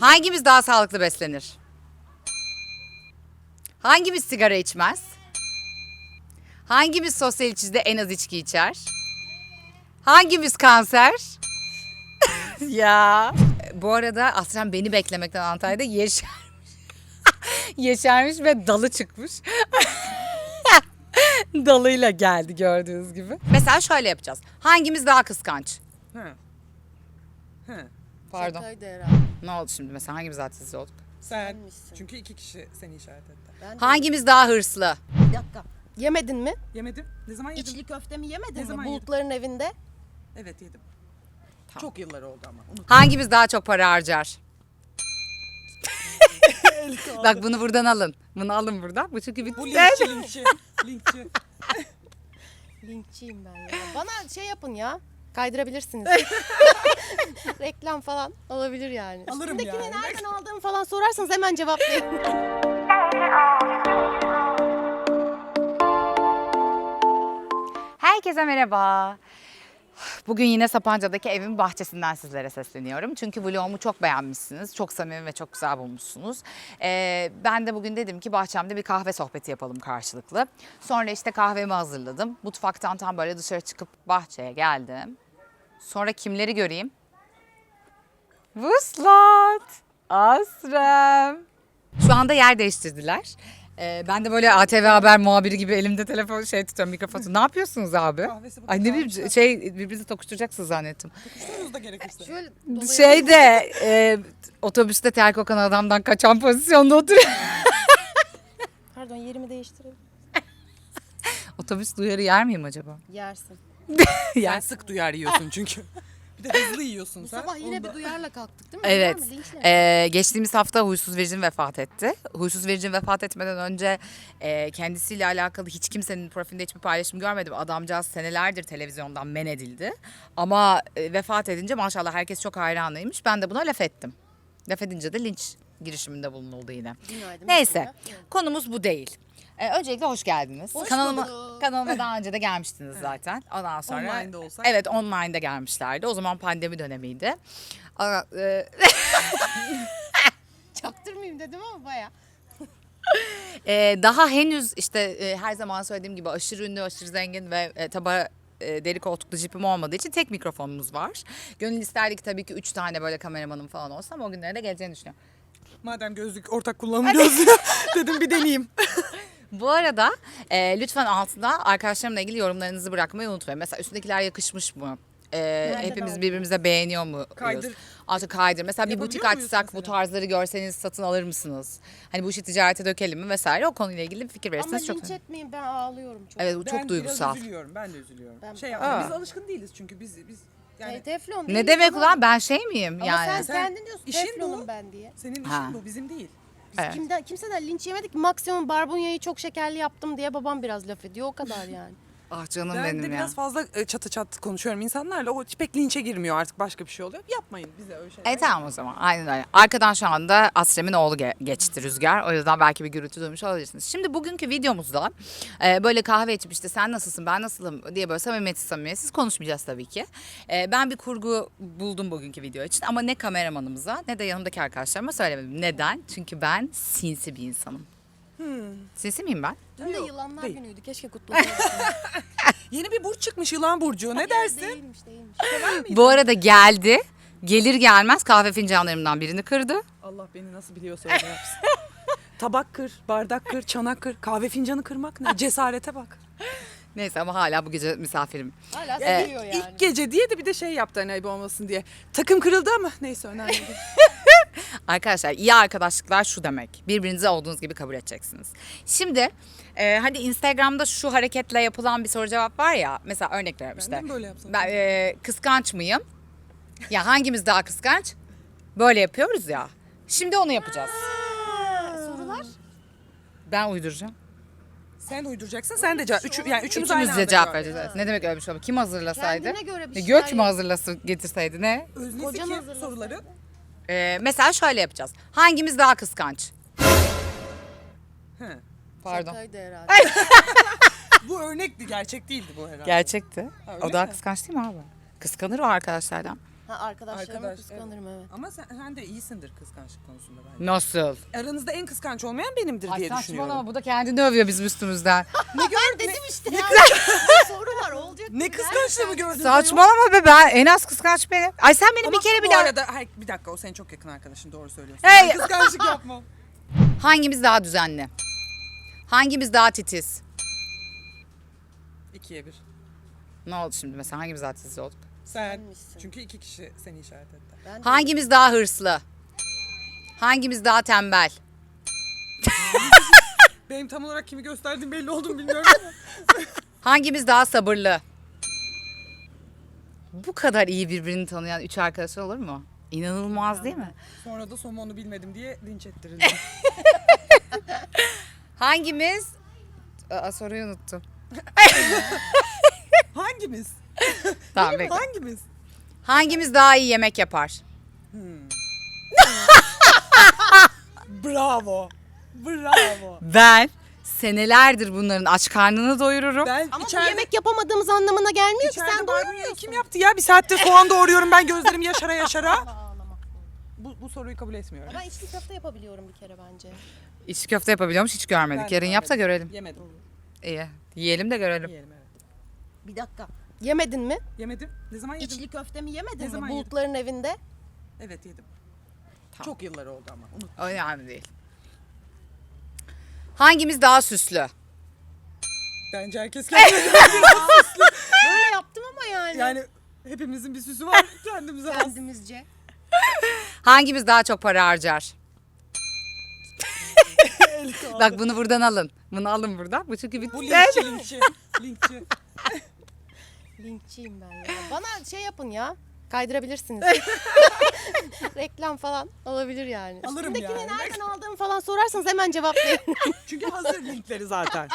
Hangimiz daha sağlıklı beslenir? Hangimiz sigara içmez? Hangimiz sosyal ilişkide en az içki içer? Hangimiz kanser? ya. Bu arada Aslan beni beklemekten Antalya'da yeşermiş. yeşermiş ve dalı çıkmış. Dalıyla geldi gördüğünüz gibi. Mesela şöyle yapacağız. Hangimiz daha kıskanç? Hı. Hı. Pardon. Şakaydı herhalde. Ne oldu şimdi mesela hangimiz hadsizsiz olduk? Sen. Senmişsin. Çünkü iki kişi seni işaret etti. Ben Hangimiz daha hırslı? Bir dakika. Yemedin mi? Yemedim. Ne zaman yedim? İçli köftemi yemedin Ne mi? zaman yedim? Bulutların evinde. Evet yedim. Çok yıllar oldu ama. Unut. Hangimiz daha çok para harcar? Bak bunu buradan alın. Bunu alın buradan. Bu çünkü bir Bu linkçi linkçi. linkçi. Linkçiyim ben ya. Bana şey yapın ya. Kaydırabilirsiniz. Reklam falan olabilir yani. Alırım Üstündekini yani. nereden aldığımı falan sorarsanız hemen cevaplayın. Herkese merhaba. Bugün yine Sapanca'daki evimin bahçesinden sizlere sesleniyorum. Çünkü vlogumu çok beğenmişsiniz. Çok samimi ve çok güzel bulmuşsunuz. Ee, ben de bugün dedim ki bahçemde bir kahve sohbeti yapalım karşılıklı. Sonra işte kahvemi hazırladım. Mutfaktan tam böyle dışarı çıkıp bahçeye geldim. Sonra kimleri göreyim? Vuslat, Asrem. Şu anda yer değiştirdiler. Ee, ben de böyle ATV Haber muhabiri gibi elimde telefon şey tutuyorum mikrofonu. Ne yapıyorsunuz abi? Ay ne bileyim şey birbirinizi tokuşturacaksınız zannettim. Kuşlarınız da gerekirse. Şöyle dolayı- Şeyde e, otobüste ter kokan adamdan kaçan pozisyonda oturuyor. Pardon yerimi değiştireyim. Otobüs duyarı yer miyim acaba? Yersin. Sen sık duyar yiyorsun çünkü. bir de hızlı yiyorsun Bu sen. sabah yine Onda- bir duyarla kalktık değil mi? Evet. Var mı? Linçle. Ee, geçtiğimiz hafta huysuz vericin vefat etti. Huysuz vericin vefat etmeden önce e, kendisiyle alakalı hiç kimsenin profilinde hiçbir paylaşım görmedim. Adamcağız senelerdir televizyondan men edildi. Ama e, vefat edince maşallah herkes çok hayranıymış. Ben de buna laf ettim. Laf edince de linç girişiminde bulunuldu yine. Günaydın. Neyse konumuz bu değil. Ee, öncelikle hoş geldiniz. Hoş kanalıma, bulduk. kanalıma daha önce de gelmiştiniz zaten. Ondan sonra Online'da olsak. Evet online'da gelmişlerdi. O zaman pandemi dönemiydi. Aa, e, Çaktırmayayım dedim ama baya. e, daha henüz işte e, her zaman söylediğim gibi aşırı ünlü, aşırı zengin ve e, taba e, deri koltuklu jipim olmadığı için tek mikrofonumuz var. Gönül isterdik tabii ki üç tane böyle kameramanım falan olsa ama o günlere de geleceğini düşünüyorum. Madem gözlük ortak kullanım gözlüğü dedim bir deneyeyim. Bu arada e, lütfen altına arkadaşlarımla ilgili yorumlarınızı bırakmayı unutmayın. Mesela üstündekiler yakışmış mı? E, hepimiz birbirimize beğeniyor mu? Kaydır. Artık kaydır. Mesela bir butik açsak bu tarzları görseniz satın alır mısınız? Hani bu işi ticarete dökelim mi vesaire o konuyla ilgili bir fikir Ama verirseniz çok linç etmeyin ben ağlıyorum çok. Evet bu Ben çok duygusal. biraz üzülüyorum. Ben de üzülüyorum. Ben- şey yapma, biz alışkın değiliz çünkü biz biz yani Yani, teflon Ne demek ama- ulan ben şey miyim Ama yani? sen, Sen- kendin diyorsun işin teflonum bu. ben diye. senin işin Ha. bu bizim değil. Biz Evet. kimden, kimseden linç yemedik. Maksimum barbunyayı çok şekerli yaptım diye babam biraz laf ediyor. O kadar yani. Ah canım Ben benim de ya. biraz fazla e, çatı çat konuşuyorum insanlarla. O pek linçe girmiyor artık başka bir şey oluyor. Yapmayın bize öyle şeyler. E tamam o zaman aynen öyle. Arkadan şu anda Asrem'in oğlu ge- geçti Rüzgar. O yüzden belki bir gürültü duymuş olabilirsiniz. Şimdi bugünkü videomuzda e, böyle kahve içip işte sen nasılsın ben nasılım diye böyle samimiyetsiz samimiyetsiz konuşmayacağız tabii ki. E, ben bir kurgu buldum bugünkü video için ama ne kameramanımıza ne de yanımdaki arkadaşlarıma söylemedim. Neden? Çünkü ben sinsi bir insanım. Sinsi miyim ben? Dün de Yok, yılanlar değil. günüydü. Keşke kutlasaydın. Yeni bir burç çıkmış yılan burcu. Ne dersin? Değilmiş değilmiş. Bu arada geldi. Gelir gelmez kahve fincanlarımdan birini kırdı. Allah beni nasıl biliyorsa öyle yapsın. Tabak kır, bardak kır, çanak kır, kahve fincanı kırmak ne? Cesarete bak. Neyse ama hala bu gece misafirim. Hala Ee, seviyor yani. İlk gece diye de bir de şey yaptı hani ayıp olmasın diye. Takım kırıldı ama neyse önemli değil. Arkadaşlar iyi arkadaşlıklar şu demek. Birbirinizi olduğunuz gibi kabul edeceksiniz. Şimdi e, hani Instagram'da şu hareketle yapılan bir soru cevap var ya. Mesela örnek veriyorum Ben işte. de mi böyle yapsam? Ben e, kıskanç mıyım? Ya hangimiz daha kıskanç? Böyle yapıyoruz ya. Şimdi onu yapacağız. Sorular? Ben uyduracağım. Sen uyduracaksın sen de cevap. Üçü, yani üçümüz aynı Üçümüz de anda cevap cevap vereceğiz. Evet. Ne demek öyle bir şey oldu? Kim hazırlasaydı? Kendine göre bir E, şey. Gök mü hazırlasın getirseydi ne? Öznesi Kocan kim soruları? E, mesela şöyle yapacağız. Hangimiz daha kıskanç? He. Pardon. Şakaydı herhalde. Bu örnekti gerçek değildi bu herhalde. Gerçekti. Öyle o daha mi? kıskanç değil mi abi? Kıskanır o arkadaşlardan. Ha arkadaşlarımı Arkadaş, kıskanırım evet. Ama sen, sen de iyisindir kıskançlık konusunda bence. Nasıl? Aranızda en kıskanç olmayan benimdir diye düşünüyorum. bu da kendini övüyor bizim üstümüzden. ben dedim işte ya. soru var olacak. Ne kıskançlığı mı gördün? Saçmalama be ben en az kıskanç benim. Ay sen benim Ama bir kere bu bile... arada hayır, bir dakika o senin çok yakın arkadaşın doğru söylüyorsun. Hey! Ben kıskançlık yapmam. Hangimiz daha düzenli? Hangimiz daha titiz? İkiye bir. Ne oldu şimdi mesela hangimiz daha titiz olduk? Sen. Senmişsin. Çünkü iki kişi seni işaret etti. Ben de- Hangimiz daha hırslı? Hangimiz daha tembel? Benim tam olarak kimi gösterdiğim belli oldu mu bilmiyorum ama. Hangimiz daha sabırlı? Bu kadar iyi birbirini tanıyan üç arkadaş olur mu? İnanılmaz değil mi? Sonra da somonu bilmedim diye linç ettirildim. Hangimiz... Aa, soruyu unuttum. Hangimiz? Tamam bekle. Hangimiz? Hangimiz daha iyi yemek yapar? Bravo. Bravo. Ben senelerdir bunların aç karnını doyururum. Ben Ama bu içeride, yemek yapamadığımız anlamına gelmiyor ki içeride sen barbunyayı kim yaptı ya? Bir saattir soğan doğruyorum ben gözlerim yaşara yaşara. Ağlama. Bu, bu soruyu kabul etmiyorum. Ben içli köfte yapabiliyorum bir kere bence. İçli köfte yapabiliyormuş hiç görmedik. Ben Yarın yap da görmedim. görelim. Yemedim. İyi. Yiyelim de görelim. Yiyelim evet. Bir dakika. Yemedin mi? Yemedim. Ne zaman yedim? İçli köfte mi yemedin Ne mi? zaman yedim? Bulutların evinde. Evet yedim. Tamam. Çok yıllar oldu ama. Unut. O önemli değil. Hangimiz daha süslü? Bence herkes kendine Böyle yaptım ama yani. Yani hepimizin bir süsü var kendimize. Kendimizce. Hangimiz daha çok para harcar? Bak bunu buradan alın. Bunu alın buradan. Bu çünkü Bu bir... linkçi linkçi. linkçi. Linkçiyim ben ya. Bana şey yapın ya. Kaydırabilirsiniz. Reklam falan olabilir yani. Alırım Üstündekini yani. nereden aldığımı falan sorarsanız hemen cevaplayın. Çünkü hazır linkleri zaten.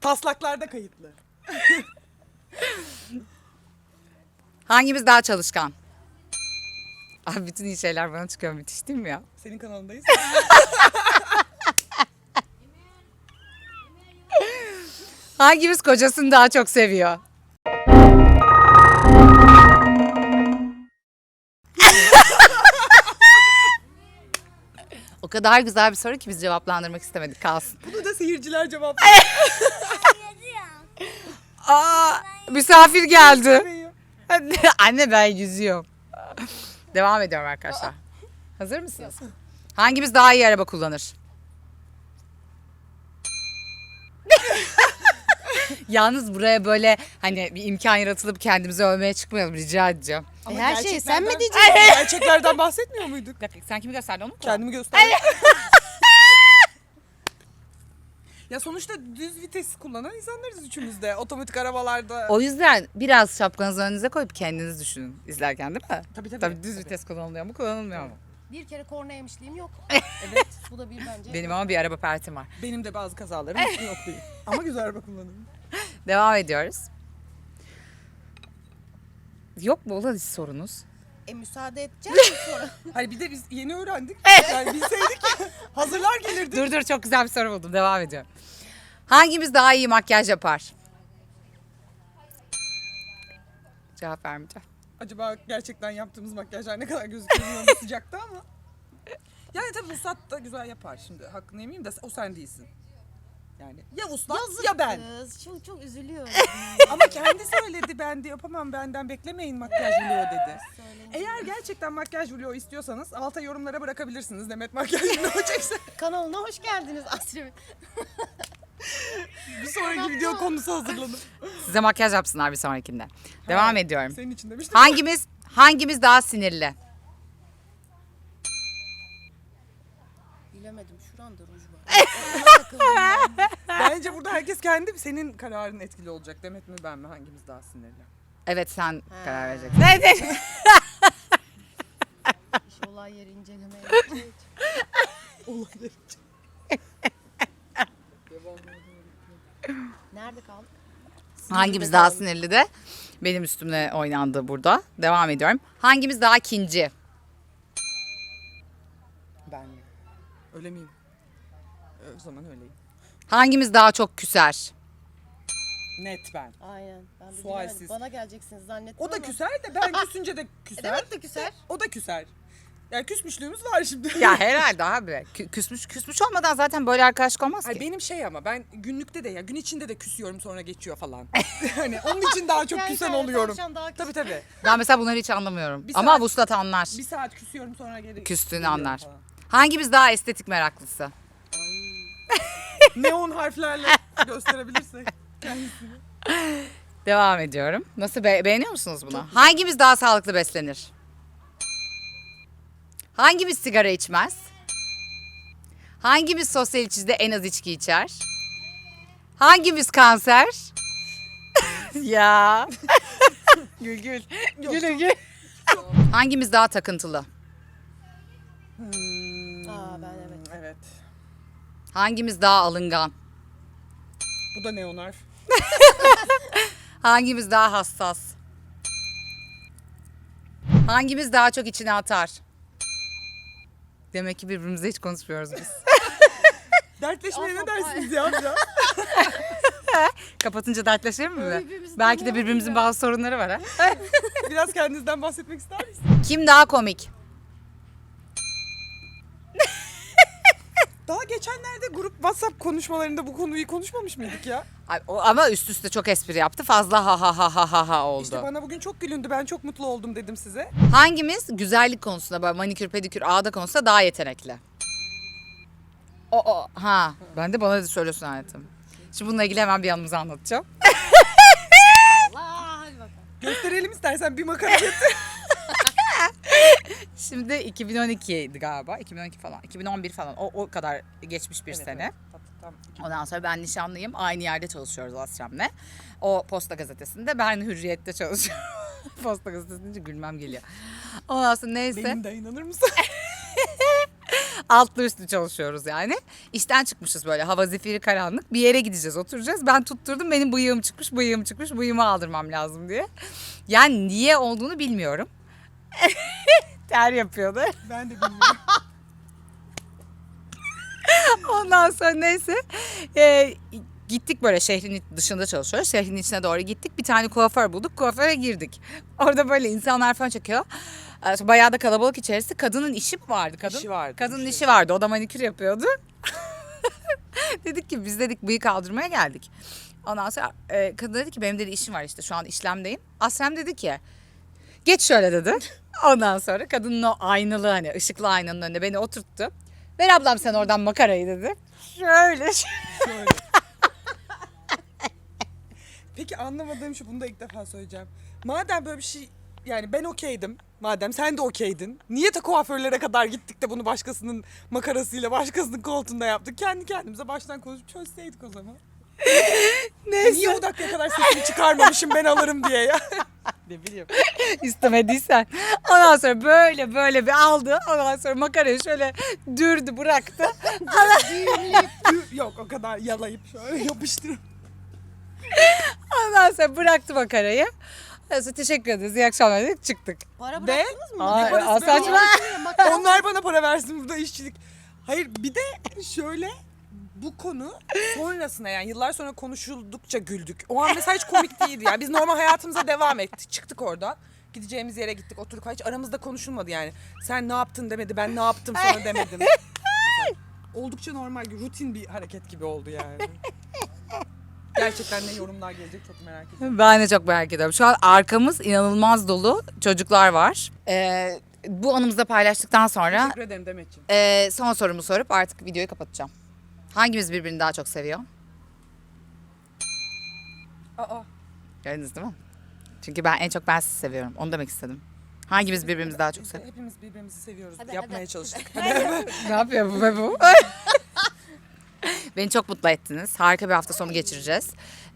Taslaklarda kayıtlı. Hangimiz daha çalışkan? Abi bütün iyi şeyler bana çıkıyor müthiş değil mi ya? Senin kanalındayız. Hangimiz kocasını daha çok seviyor? Kadar güzel bir soru ki biz cevaplandırmak istemedik kalsın. Bunu da seyirciler cevap Aa, misafir geldi. Anne ben yüzüyorum. Devam ediyorum arkadaşlar. Hazır mısınız? Hangimiz daha iyi araba kullanır? Yalnız buraya böyle hani bir imkan yaratılıp kendimizi övmeye çıkmayalım rica edeceğim. E, her şeyi sen mi gerçeklerden- diyeceksin? Gerçeklerden bahsetmiyor muyduk? Bir dakika sen kimi gösterdin onu mu? Kendimi göster. ya sonuçta düz vites kullanan insanlarız üçümüz de. Otomatik arabalarda. O yüzden biraz şapkanızı önünüze koyup kendiniz düşünün izlerken değil mi? Tabii, tabii. Tabii düz Tabii. vites kullanılıyor mu kullanılmıyor mu? Bir kere korna yemişliğim yok. evet. Bu da bir bence. Benim ama bir araba pertim var. Benim de bazı kazalarım yok değil. Ama güzel araba kullanıyorum. Devam ediyoruz. Yok mu olan hiç sorunuz? E müsaade edeceğim mi sonra? Hayır bir de biz yeni öğrendik. Yani bilseydik hazırlar gelirdik. Dur dur çok güzel bir soru buldum. Devam ediyorum. Hangimiz daha iyi makyaj yapar? Cevap vermeyeceğim. Acaba gerçekten yaptığımız makyajlar ne kadar gözüküyor bilmiyorum sıcakta ama. Yani tabii Vuslat da güzel yapar şimdi. Hakkını yemeyeyim de o sen değilsin. Yani ya Vuslat ya ben. Kız çok çok üzülüyorum. Ama kendi söyledi ben de yapamam benden beklemeyin makyaj vlog dedi. Eğer gerçekten makyaj vlog istiyorsanız alta yorumlara bırakabilirsiniz. Demet makyaj vlog çekse. Kanalına hoş geldiniz Asrem. Bir sonraki video konusu hazırlanır. Size makyaj yapsınlar bir sonrakinde. Devam ediyorum. Senin için demiştim. Hangimiz hangimiz daha sinirli? Bilemedim şuranda ruj var. Ona takıldım ben. Bence burada herkes kendi senin kararın etkili olacak. Demet mi ben mi hangimiz daha sinirli? Evet sen karar vereceksin. Evet. İş olay yeri incelemeye gidecek. Nerede kaldık? Hangimiz daha sinirli de benim üstümde oynandı burada. Devam ediyorum. Hangimiz daha kinci? Ben mi? Öyle miyim? Ee, O zaman öyleyim. Hangimiz daha çok küser? Net ben. Aynen. Ben de Sualsiz. bilemedim. Bana geleceksiniz zannettim O da ama- küser de ben küsünce de küser. Demek de küser. O da küser. Yani küsmüşlüğümüz var şimdi. Ya herhalde abi. Kü- küsmüş küsmüş olmadan zaten böyle arkadaşlık olmaz Ay ki. benim şey ama ben günlükte de ya gün içinde de küsüyorum sonra geçiyor falan. hani onun için daha çok Yani küsen sen oluyorum. tavşan daha Tabii tabii. Ben mesela bunları hiç anlamıyorum. Bir Ama saat- vuslat anlar. Bir saat küsüyorum sonra geri Küstüğünü geliyorum anlar. falan. Hangimiz daha estetik meraklısı? Neon harflerle gösterebilirsek. Devam ediyorum. Nasıl be- beğeniyor musunuz bunu? Hangimiz daha sağlıklı beslenir? Hangimiz sigara içmez? Hangimiz sosyal ilişkide en az içki içer? Hangimiz kanser? ya. gül gül. Gül gül. Hangimiz daha takıntılı? Evet. Hangimiz daha alıngan? Bu da neon harf. Hangimiz daha hassas? Hangimiz daha çok içine atar? Demek ki birbirimize hiç konuşmuyoruz biz. Dertleşmeye ne dersiniz ya biraz? Kapatınca dertleşelim mi? Birbirimizi Belki de birbirimizin ya. bazı sorunları var ha. Biraz kendinizden bahsetmek ister misiniz? Kim daha komik? Daha geçenlerde grup WhatsApp konuşmalarında bu konuyu konuşmamış mıydık ya? Ay, o- ama üst üste çok espri yaptı. Fazla ha ha ha ha ha ha oldu. İşte bana bugün çok gülündü ben çok mutlu oldum dedim size. Hangimiz güzellik konusunda böyle manikür pedikür ağda konusunda daha yetenekli? O o ha ben de bana da söylüyorsun hayatım. Şimdi bununla ilgili hemen bir anımızı anlatacağım. Allah. Gösterelim istersen bir makara getir. Şimdi 2012'ydi galiba. 2012 falan. 2011 falan. O, o kadar geçmiş bir sene. Tamam. Ondan sonra ben nişanlıyım. Aynı yerde çalışıyoruz Asrem'le. O posta gazetesinde. Ben Hürriyet'te çalışıyorum. posta gazetesinde gülmem geliyor. Ondan sonra neyse. Benim de inanır mısın? Altlı üstlü çalışıyoruz yani. İşten çıkmışız böyle hava zifiri karanlık. Bir yere gideceğiz oturacağız. Ben tutturdum benim bıyığım çıkmış bıyığım çıkmış bıyığımı aldırmam lazım diye. Yani niye olduğunu bilmiyorum. Ter yapıyordu. ben de bilmiyorum. Ondan sonra neyse e, gittik böyle şehrin dışında çalışıyoruz. Şehrin içine doğru gittik. Bir tane kuaför bulduk. Kuaföre girdik. Orada böyle insanlar falan çekiyor. E, Bayağı da kalabalık içerisi. Kadının işi vardı? Kadın, İşi vardı, Kadının işi. vardı. O da manikür yapıyordu. dedik ki biz dedik bıyık aldırmaya geldik. Ondan sonra e, kadın dedi ki benim dedi işim var işte şu an işlemdeyim. Asrem dedi ki geç şöyle dedi. Ondan sonra kadının o aynalı hani ışıklı aynanın önünde beni oturttu. Ver ablam sen oradan makarayı dedi. Şöyle Şöyle. Peki anlamadığım şu bunu da ilk defa söyleyeceğim. Madem böyle bir şey yani ben okeydim. Madem sen de okeydin. Niye ta kuaförlere kadar gittik de bunu başkasının makarasıyla başkasının koltuğunda yaptık. Kendi kendimize baştan konuşup çözseydik o zaman. Neyse. Niye o dakikaya kadar sesimi çıkarmamışım ben alırım diye ya. ne bileyim. istemediysen. Ondan sonra böyle böyle bir aldı. Ondan sonra makarayı şöyle dürdü bıraktı. Yok o kadar yalayıp şöyle yapıştırıp. Ondan sonra bıraktı makarayı. Ondan sonra teşekkür ederiz. İyi akşamlar dedik çıktık. Para bıraktınız mı? Ay, Ne parası aa, be saçma. Onlar bana para versin burada işçilik. Hayır bir de şöyle bu konu sonrasına yani yıllar sonra konuşuldukça güldük. O an mesela hiç komik değildi yani. Biz normal hayatımıza devam ettik. Çıktık oradan. Gideceğimiz yere gittik oturduk. Hiç aramızda konuşulmadı yani. Sen ne yaptın demedi ben ne yaptım sonra demedim. Oldukça normal rutin bir hareket gibi oldu yani. Gerçekten ne yorumlar gelecek çok merak ediyorum. Ben de çok merak ediyorum. Şu an arkamız inanılmaz dolu. Çocuklar var. Ee, bu anımızı da paylaştıktan sonra Teşekkür ederim Demetciğim. e, son sorumu sorup artık videoyu kapatacağım. Hangimiz birbirini daha çok seviyor? Aa, Gördünüz değil mi? Çünkü ben en çok ben sizi seviyorum. Onu demek istedim. Hangimiz birbirimizi daha çok seviyor? hepimiz birbirimizi seviyoruz. Hadi, Yapmaya hadi. çalıştık. ne yapıyor bu be bu? Beni çok mutlu ettiniz. Harika bir hafta sonu geçireceğiz.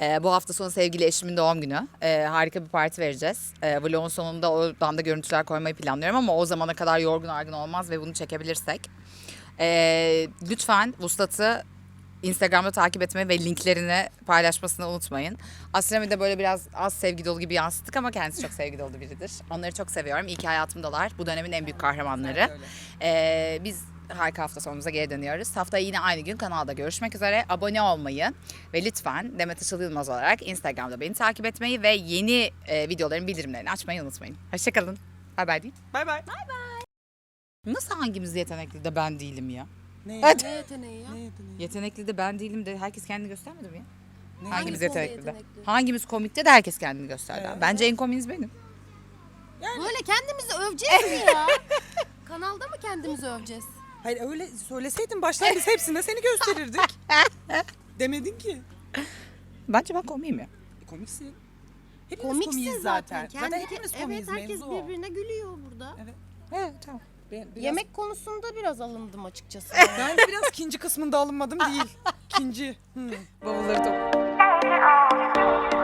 Ee, bu hafta sonu sevgili eşimin doğum günü. Ee, harika bir parti vereceğiz. Ee, vlogun sonunda oradan da görüntüler koymayı planlıyorum ama o zamana kadar yorgun argın olmaz ve bunu çekebilirsek. Ee, lütfen Vuslat'ı Instagram'da takip etmeyi ve linklerini paylaşmasını unutmayın. Asrem'i de böyle biraz az sevgi dolu gibi yansıttık ama kendisi çok sevgi dolu biridir. Onları çok seviyorum. İyi ki hayatımdalar. Bu dönemin en büyük kahramanları. Ee, biz harika hafta sonumuza geri dönüyoruz. Haftaya yine aynı gün kanalda görüşmek üzere. Abone olmayı ve lütfen Demet Işıl Yılmaz olarak Instagram'da beni takip etmeyi ve yeni e, videoların bildirimlerini açmayı unutmayın. Hoşçakalın. Bay bay deyin. Bay bay. Nasıl hangimiz yetenekli de ben değilim ya? Ne? Hadi. Ne yeteneği ya? Ne yeteneği? Yetenekli de ben değilim de herkes kendini göstermedi mi ya? Ne? Hangimiz konuda yetenekli de? yetenekli? Hangimiz komikte de herkes kendini gösterdi. Evet. Bence en komiğiniz benim. Böyle kendimizi öveceğiz mi ya? Kanalda mı kendimizi öveceğiz? Hayır öyle söyleseydin baştan biz hepsinde seni gösterirdik. Demedin ki. Bence ben komiyim ya. E, komiksin. Hepimiz Komiksin komiyiz zaten. zaten. Zaten Kendi, hepimiz evet komiyiz herkes mevzu o. birbirine gülüyor burada. Evet. Evet tamam. Ben, biraz, Yemek konusunda biraz alındım açıkçası. Ben de biraz ikinci kısmında alınmadım değil. İkinci. Hmm. Bavulları top.